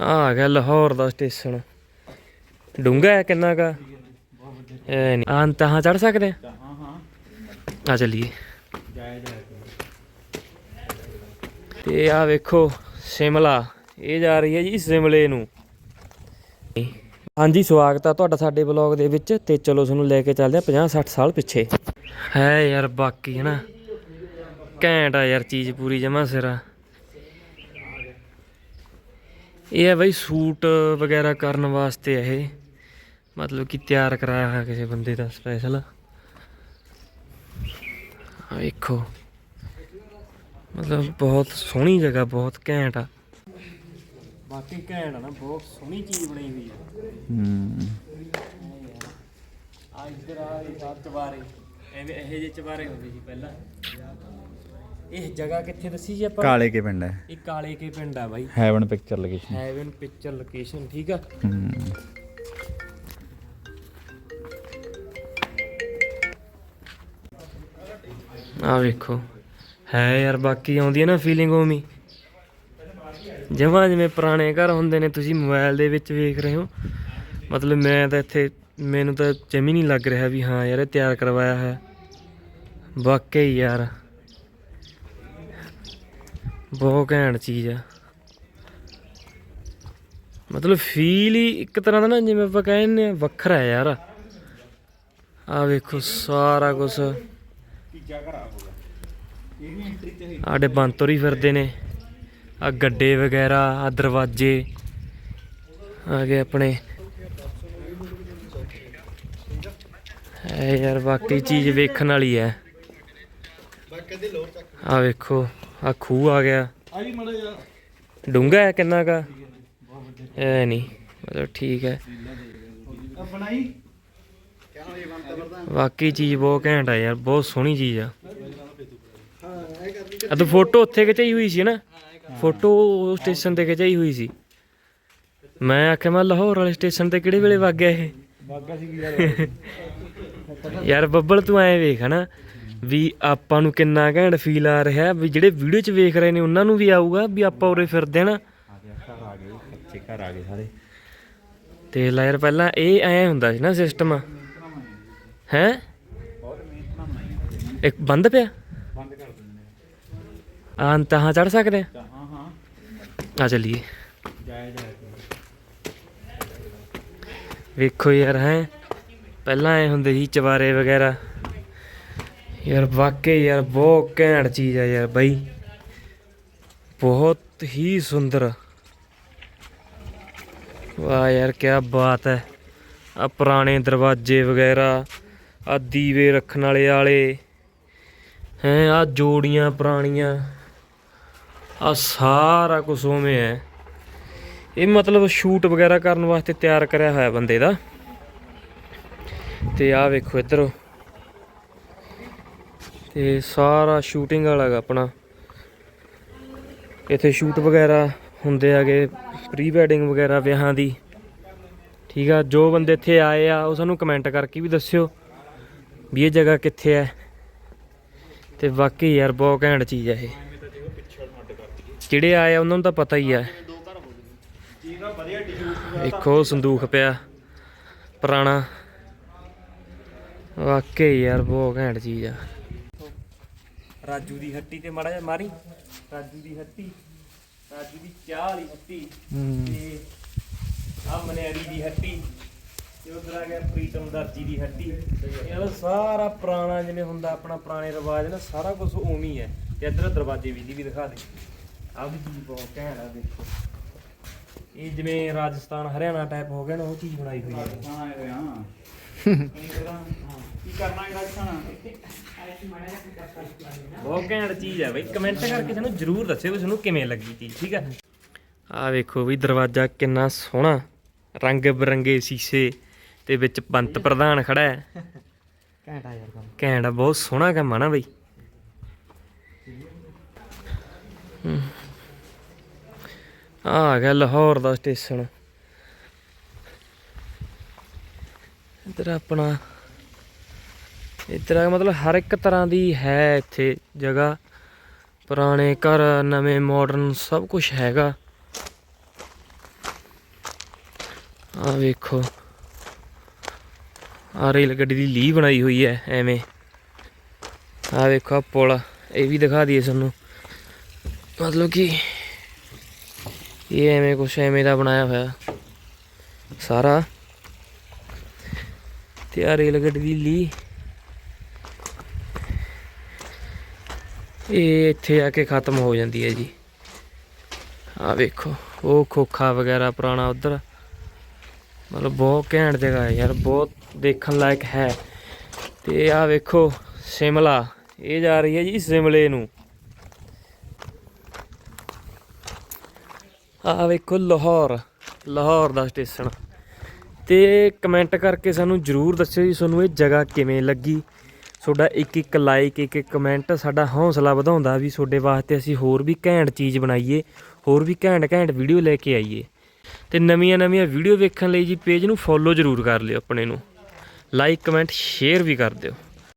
ਆ ਗਿਆ ਲਾਹੌਰ ਦਾ ਸਟੇਸ਼ਨ ਡੂੰਗਾ ਹੈ ਕਿੰਨਾ ਕਾ? ਇਹ ਨਹੀਂ। ਆਂ ਤਾਂ ਚੜ ਸਕਦੇ ਆ? ਹਾਂ ਹਾਂ ਆ ਚੱਲੀਏ। ਤੇ ਆ ਵੇਖੋ ਸ਼ਿਮਲਾ। ਇਹ ਜਾ ਰਹੀ ਹੈ ਜੀ ਸ਼ਿਮਲੇ ਨੂੰ। ਹਾਂਜੀ, ਸਵਾਗਤ ਆ ਤੁਹਾਡਾ ਸਾਡੇ ਬਲੌਗ ਦੇ ਵਿੱਚ। ਤੇ ਚਲੋ ਤੁਹਾਨੂੰ ਲੈ ਕੇ ਚੱਲਦੇ ਆ 50 60 ਸਾਲ ਪਿੱਛੇ। ਹੈ ਯਾਰ, ਬਾਕੀ ਹੈ ਨਾ। ਘੈਂਟ ਆ ਯਾਰ, ਚੀਜ਼ ਪੂਰੀ ਜਮਾ ਸਿਰਾ ਇਹ ਹੈ ਬਈ ਸੂਟ ਵਗੈਰਾ ਕਰਨ ਵਾਸਤੇ ਹੈ ਇਹ। ਮਤਲਬ ਕਿ ਤਿਆਰ ਕਰਾਇਆ ਹੋਇਆ ਕਿਸੇ ਬੰਦੇ ਦਾ ਸਪੈਸ਼ਲ ਆ ਵੇਖੋ। ਮਤਲਬ ਬਹੁਤ ਸੋਹਣੀ ਜਗ੍ਹਾ ਬਹੁਤ ਘੈਂਟ ਆ। ਬਾਕੀ ਘੈਂਟ ਆ ਨਾ ਬਹੁਤ ਸੋਹਣੀ ਚੀਜ਼ ਬਣੀ ਹੋਈ ਆ। ਹੂੰ। ਆ ਇੱਧਰ ਆ ਇਹ ਚਵਾਰੇ ਐਵੇਂ ਇਹੋ ਜਿਹੇ ਚਵਾਰੇ ਹੁੰਦੇ ਸੀ ਪਹਿਲਾਂ। ਇਹ ਜਗ੍ਹਾ ਕਿੱਥੇ ਦੱਸੀ ਜੀ ਆਪਾਂ? ਕਾਲੇ ਕੇ ਪਿੰਡ ਹੈ। ਇਹ ਕਾਲੇ ਕੇ ਪਿੰਡ ਆ ਬਾਈ। Heaven picture location heaven picture location ਠੀਕ ਆ? ਆ ਵੇਖੋ। ਹੈ ਯਾਰ ਬਾਕੀ ਆਉਂਦੀ ਹੈ ਨਾ ਫੀਲਿੰਗ ਉਵੇਂ ਜਮਾਂ ਜਿਵੇਂ ਪੁਰਾਣੇ ਘਰ ਹੁੰਦੇ ਨੇ ਤੁਸੀਂ ਮੋਬਾਈਲ ਦੇ ਵਿੱਚ ਵੇਖ ਰਹੇ ਹੋ। ਮਤਲਬ ਮੈਂ ਤਾਂ ਇੱਥੇ ਮੈਨੂੰ ਤਾਂ ਜਮੀ ਨਹੀਂ ਲੱਗ ਰਿਹਾ ਵੀ ਹਾਂ ਯਾਰ ਇਹ ਤਿਆਰ ਕਰਵਾਇਆ ਹੈ ਵਾਕਈ ਯਾਰ। ਬਹੁਤ ਘੈਂਟ ਚੀਜ਼ ਆ। ਮਤਲਬ ਫੀਲ ਹੀ ਇੱਕ ਤਰ੍ਹਾਂ ਦਾ ਨਾ, ਜਿਵੇਂ ਆਪਾਂ ਕਹਿੰਦੇ ਆ, ਵੱਖਰਾ ਹੈ ਯਾਰ। ਆ ਵੇਖੋ ਸਾਰਾ ਕੁਝ ਤੀਜਾ ਘਰ ਆ ਆਡੇ ਬੰਤਰ ਹੀ ਫਿਰਦੇ ਨੇ। ਆ ਗੱਡੇ ਵਗੈਰਾ ਆ ਦਰਵਾਜ਼ੇ, ਆ ਗਏ ਆਪਣੇ। ਐ ਯਾਰ ਬਾਕੀ ਚੀਜ਼ ਵੇਖਣ ਵਾਲੀ ਹੈ। ਆ ਵੇਖੋ। ਆ ਖੂਹ ਆ ਗਿਆ। ਆ ਮੜਾ ਜਾ ਡੂੰਗਾ ਹੈ ਕਿੰਨਾ ਕਾ? ਐ ਨਹੀਂ। ਮਤਲਬ ਠੀਕ ਹੈ। ਆ ਬਣਾਈ ਵਾਕਈ ਚੀਜ਼ ਬਹੁਤ ਘੈਂਟ ਆ ਯਾਰ, ਬਹੁਤ ਸੋਹਣੀ ਚੀਜ਼ ਆ। ਆ ਤੂੰ ਫੋਟੋ ਉੱਥੇ ਖਿਚਾਈ ਹੋਈ ਸੀ ਨਾ? ਫੋਟੋ ਸਟੇਸ਼ਨ ਤੇ ਖਿਚਾਈ ਹੋਈ ਸੀ। ਮੈਂ ਆਖਿਆ, ਮੈਂ ਲਾਹੌਰ ਵਾਲੇ ਸਟੇਸ਼ਨ ਤੇ ਕਿਹੜੇ ਵੇਲੇ ਵਗ ਗਿਆ ਇਹ? ਯਾਰ ਬੱਬਲ ਤੂੰ ਐਂ ਵੇਖ, ਹਨਾ? ਵੀ ਆਪਾਂ ਨੂੰ ਕਿੰਨਾ ਘੈਂਟ ਫੀਲ ਆ ਰਿਹਾ ਵੀ ਜਿਹੜੇ ਵੀਡੀਓ 'ਚ ਵੇਖ ਰਹੇ ਨੇ ਉਹਨਾਂ ਨੂੰ ਵੀ ਆਊਗਾ ਵੀ ਆਪਾਂ ਉਰੇ ਫਿਰਦੇ ਆ ਨਾ। ਆ ਗਿਆ ਘਰ ਆ ਗਏ ਕੱਚੇ ਘਰ ਆ ਗਏ ਸਾਰੇ। ਤੇ ਲੈ ਯਾਰ ਪਹਿਲਾਂ ਇਹ ਐ ਹੁੰਦਾ ਸੀ ਨਾ ਸਿਸਟਮ ਹੈ? ਇੱਕ ਬੰਦ ਪਿਆ? ਬੰਦ ਕਰ ਦਿੰਦੇ ਆਂ। ਤਾਂ ਚੜ ਸਕਦੇ ਆ? ਹਾਂ ਹਾਂ। ਆ ਚੱਲੀਏ। ਜਾਇਆ ਜਾਇਆ ਵੇਖੋ ਯਾਰ ਹੈ? ਪਹਿਲਾਂ ਐ ਹੁੰਦੇ ਸੀ ਚਵਾਰੇ ਵਗੈਰਾ। ਯਾਰ ਵਾਕਈ ਯਾਰ, ਬਹੁਤ ਘੈਂਟ ਚੀਜ਼ ਆ ਯਾਰ ਬਾਈ। ਬਹੁਤ ਹੀ ਸੁੰਦਰ। ਵਾਹ ਯਾਰ ਕੀ ਬਾਤ ਹੈ। ਆ ਪੁਰਾਣੇ ਦਰਵਾਜ਼ੇ ਵਗੈਰਾ ਆ ਦੀਵੇ ਰੱਖਣ ਵਾਲੇ ਆਲੇ, ਹੈ ਆ ਜੋੜੀਆਂ ਪੁਰਾਣੀਆਂ ਆ ਸਾਰਾ ਕੁਝ ਉਵੇਂ ਹੈ। ਇਹ ਮਤਲਬ ਸ਼ੂਟ ਵਗੈਰਾ ਕਰਨ ਵਾਸਤੇ ਤਿਆਰ ਕਰਿਆ ਹੋਇਆ ਬੰਦੇ ਦਾ। ਤੇ ਆਹ ਵੇਖੋ ਇੱਧਰ। ਤੇ ਸਾਰਾ ਸ਼ੂਟਿੰਗ ਵਾਲਾ ਗਾ ਆਪਣਾ। ਇੱਥੇ ਸ਼ੂਟ ਵਗੈਰਾ ਹੁੰਦੇ ਹੈਗੇ ਪ੍ਰੀ ਵੈਡਿੰਗ ਵਗੈਰਾ ਵਿਆਹਾਂ ਦੀ। ਠੀਕ ਆ, ਜੋ ਬੰਦੇ ਇੱਥੇ ਆਏ ਆ, ਉਹ ਸਾਨੂੰ ਕਮੈਂਟ ਕਰਕੇ ਵੀ ਦੱਸਿਓ ਵੀ ਇਹ ਜਗ੍ਹਾ ਕਿੱਥੇ ਹੈ। ਤੇ ਵਾਕਈ ਯਾਰ, ਬਹੁਤ ਘੈਂਟ ਚੀਜ਼ ਆ ਇਹ। ਜਿਹੜੇ ਆਏ ਆ, ਉਹਨਾਂ ਨੂੰ ਤਾਂ ਪਤਾ ਹੀ ਹੈ ਦੇਖੋ, ਸੰਦੂਖ ਪਿਆ, ਪੁਰਾਣਾ। ਵਾਕਈ ਯਾਰ, ਬਹੁਤ ਘੈਂਟ ਚੀਜ਼ ਆ। ਰਾਜੂ ਦੀ ਹੱਟੀ ਤੇ ਮਾੜਾ ਜਿਹਾ ਮਾਰੀ। ਰਾਜੂ ਦੀ ਹੱਟੀ ਰਾਜੂ ਦੀ ਚਾਹ ਵਾਲੀ ਹੱਟੀ ਤੇ ਆ ਮਨਿਆਰੀ ਦੀ ਹੱਟੀ ਤੇ ਉਧਰ ਆ ਗਿਆ ਪ੍ਰੀਤਮ ਦਰਜੀ ਦੀ ਹੱਟੀ। ਇਹ ਸਾਰਾ ਪੁਰਾਣਾ ਜਿਵੇਂ ਹੁੰਦਾ ਆਪਣਾ ਪੁਰਾਣੇ ਰਿਵਾਜ ਨਾ ਸਾਰਾ ਕੁਝ ਉਵੇਂ ਹੀ ਹੈ। ਤੇ ਇੱਧਰ ਦਰਵਾਜ਼ੇ ਵੀ ਦੀ ਵੀ ਦਿਖਾ ਦੇ। ਆ ਵੀ ਚੀਜ਼ ਬਹੁਤ ਘੈਂਟ ਆ ਦੇਖੋ। ਇਹ ਜਿਵੇਂ ਰਾਜਸਥਾਨ ਹਰਿਆਣਾ ਟਾਈਪ ਹੋ ਗਿਆ ਨਾ ਉਹ ਚੀਜ਼ ਬਣਾਈ ਹੋਈ ਹੈ। ਹਾਂ ਆਏ ਹਾਂ ਕੀ ਕਰਨਾ ਬਹੁਤ ਘੈਂਟ ਚੀਜ਼ ਹੈ ਬਈ। ਕਮੈਂਟ ਕਰਕੇ ਸਾਨੂੰ ਜਰੂਰ ਦੱਸਿਓ ਵੀ ਤੁਹਾਨੂੰ ਕਿਵੇਂ ਲੱਗੀ ਚੀਜ਼ ਠੀਕ ਹੈ ਆ ਵੇਖੋ ਵੀ ਦਰਵਾਜ਼ਾ ਕਿੰਨਾ ਸੋਹਣਾ ਰੰਗ ਬਰੰਗੇ ਸ਼ੀਸ਼ੇ ਤੇ ਵਿੱਚ ਪੰਤ ਪ੍ਰਧਾਨ ਖੜਾ ਹੈ। ਘੈਂਟਾ ਯਾਰ ਕੰਮ। ਘੈਂਟ ਆ ਬਹੁਤ ਸੋਹਣਾ ਕੰਮ ਆ ਨਾ ਬਈ। ਹਮ। ਆ ਆ ਗਿਆ ਲਾਹੌਰ ਦਾ ਸਟੇਸ਼ਨ। ਇੱਧਰ ਆਪਣਾ ਇੱਧਰ ਆ ਮਤਲਬ ਹਰ ਇੱਕ ਤਰ੍ਹਾਂ ਦੀ ਹੈ ਇੱਥੇ ਜਗ੍ਹਾ। ਪੁਰਾਣੇ ਘਰ, ਨਵੇਂ ਮਾਡਰਨ ਸਭ ਕੁਝ ਹੈਗਾ। ਆ ਵੇਖੋ। ਆ ਰੇਲ ਗੱਡੀ ਦੀ ਲੀ ਬਣਾਈ ਹੋਈ ਹੈ, ਐਵੇਂ। ਆ ਵੇਖੋ ਪੁਲ, ਇਹ ਵੀ ਦਿਖਾ ਦਈਏ ਤੁਹਾਨੂੰ। ਮਤਲਬ ਕਿ ਇਹ ਐਵੇਂ ਕੁਛ ਐਵੇਂ ਦਾ ਬਣਾਇਆ ਹੋਇਆ। ਸਾਰਾ। ਤੇ ਆ ਰੇਲ ਗੱਡੀ ਦੀ ਲੀ ਇਹ ਇੱਥੇ ਆ ਕੇ ਖਤਮ ਹੋ ਜਾਂਦੀ ਹੈ ਜੀ। ਆ ਵੇਖੋ, ਉਹ ਖੋਖਾ ਵਗੈਰਾ ਪੁਰਾਣਾ ਉਧਰ। ਮਤਲਬ ਬਹੁਤ ਘੈਂਟ ਜਗ੍ਹਾ ਹੈ ਯਾਰ, ਬਹੁਤ ਦੇਖਣ ਲਾਇਕ ਹੈ। ਤੇ ਆ ਵੇਖੋ, ਸ਼ਿਮਲਾ। ਇਹ ਜਾ ਰਹੀ ਹੈ ਜੀ ਸ਼ਿਮਲੇ ਨੂੰ। ਆ ਵੇਖੋ ਲਾਹੌਰ ਲਾਹੌਰ ਦਾ ਸਟੇਸ਼ਨ ਤੇ ਕਮੈਂਟ ਕਰਕੇ ਸਾਨੂੰ ਜਰੂਰ ਦੱਸਿਓ ਜੀ, ਤੁਹਾਨੂੰ ਇਹ ਜਗ੍ਹਾ ਕਿਵੇਂ ਲੱਗੀ? ਤੁਹਾਡਾ ਇੱਕ ਇੱਕ ਲਾਈਕ ਇੱਕ ਇੱਕ ਕਮੈਂਟ ਸਾਡਾ ਹੌਸਲਾ ਵਧਾਉਂਦਾ ਵੀ ਤੁਹਾਡੇ ਵਾਸਤੇ ਅਸੀਂ ਹੋਰ ਵੀ ਘੈਂਟ ਚੀਜ਼ ਬਣਾਈਏ, ਹੋਰ ਵੀ ਘੈਂਟ ਘੈਂਟ ਵੀਡੀਓ ਲੈ ਕੇ ਆਈਏ। ਤੇ ਨਵੀਆਂ ਨਵੀਆਂ ਵੀਡੀਓ ਵੇਖਣ ਲਈ ਜੀ ਪੇਜ ਨੂੰ ਫੋਲੋ ਜਰੂਰ ਕਰ ਲਿਓ ਆਪਣੇ ਨੂੰ। ਲਾਈਕ ਕਮੈਂਟ ਸ਼ੇਅਰ ਵੀ ਕਰ ਦਿਓ।